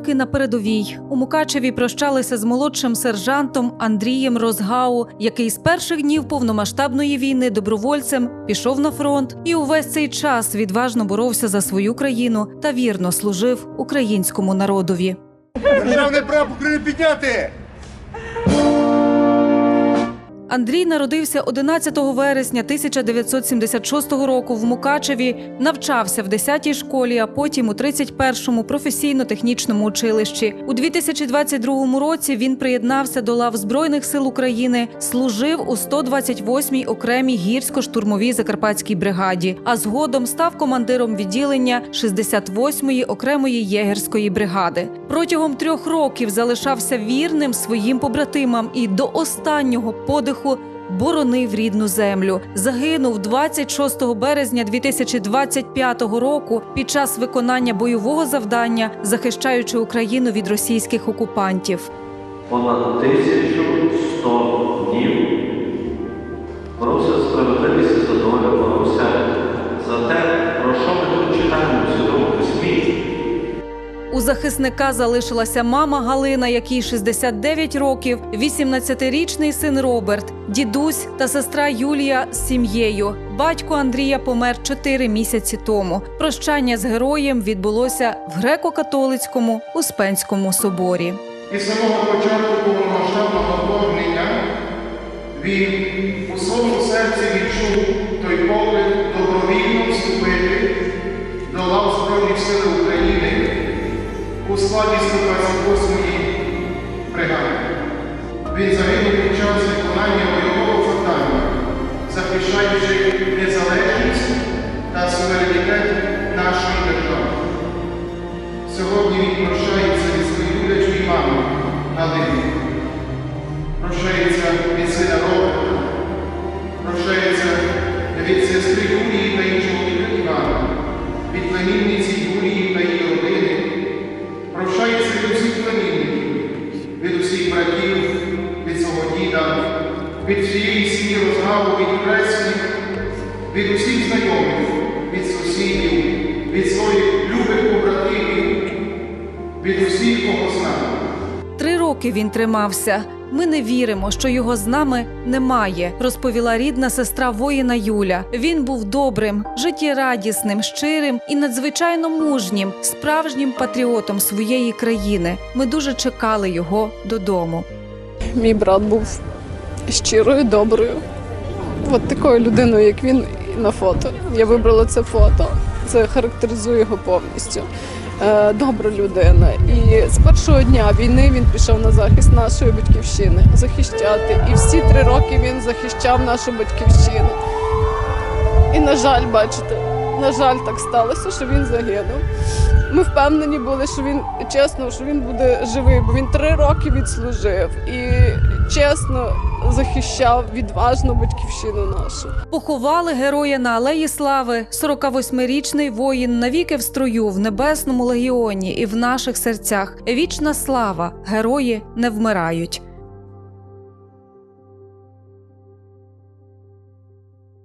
роки на передовій у Мукачеві прощалися з молодшим сержантом Андрієм Розгау, який з перших днів повномасштабної війни добровольцем пішов на фронт і увесь цей час відважно боровся за свою країну та вірно служив українському народові. Державний прапор України підняти! Андрій народився 11 вересня 1976 року в Мукачеві, навчався в 10-й школі, а потім у 31-му професійно-технічному училищі. У 2022 році він приєднався до лав Збройних сил України, служив у 128-й окремій гірсько-штурмовій закарпатській бригаді, а згодом став командиром відділення 68-ї окремої єгерської бригади. Протягом трьох років залишався вірним своїм побратимам і до останнього подиху боронив рідну землю. Загинув 26 березня 2025 року під час виконання бойового завдання, захищаючи Україну від російських окупантів. понад 1100 захисника залишилася мама Галина, якій 69 років, 18-річний син Роберт, дідусь та сестра Юлія з сім'єю. Батько Андрія помер 4 місяці тому. Прощання з героєм відбулося в греко-католицькому Успенському соборі. І самого початку повномасштабного вторгнення він у своєму серці відчув той поклик добровільно вступити до лав Збройних сил складі 128-ї бригади. Він загинув під час виконання бойового завдання, захищаючи незалежність та суверенітет нашої держави. Сьогодні він прощається від своєї люблячої мами Галини. Прощається від сина Роберта. Прощається від сестри Юлії та чоловіка Івана, від племінниці Юлії та родини. Усіх племінників, від усіх братів, від свого діда, від всієї сім'ї розгаву, від хресних, від усіх знайомих, від сусідів, від своїх любих побратимів, від усіх, кого знав. Три роки він тримався. Ми не віримо, що його з нами немає, розповіла рідна сестра воїна Юля. Він був добрим, життєрадісним, щирим і надзвичайно мужнім, справжнім патріотом своєї країни. Ми дуже чекали його додому. Мій брат був щирою, доброю. От такою людиною, як він на фото. Я вибрала це фото. Це характеризує його повністю. Е, Добра людина. І з першого дня війни він пішов на захист нашої батьківщини захищати. І всі три роки він захищав нашу батьківщину. І, на жаль, бачите, на жаль, так сталося, що він загинув. Ми впевнені були, що він чесно, що він буде живий, бо він три роки відслужив і чесно захищав відважно батьківщину нашу. Поховали героя на алеї слави. 48-річний воїн навіки в строю в небесному легіоні і в наших серцях. Вічна слава, герої не вмирають.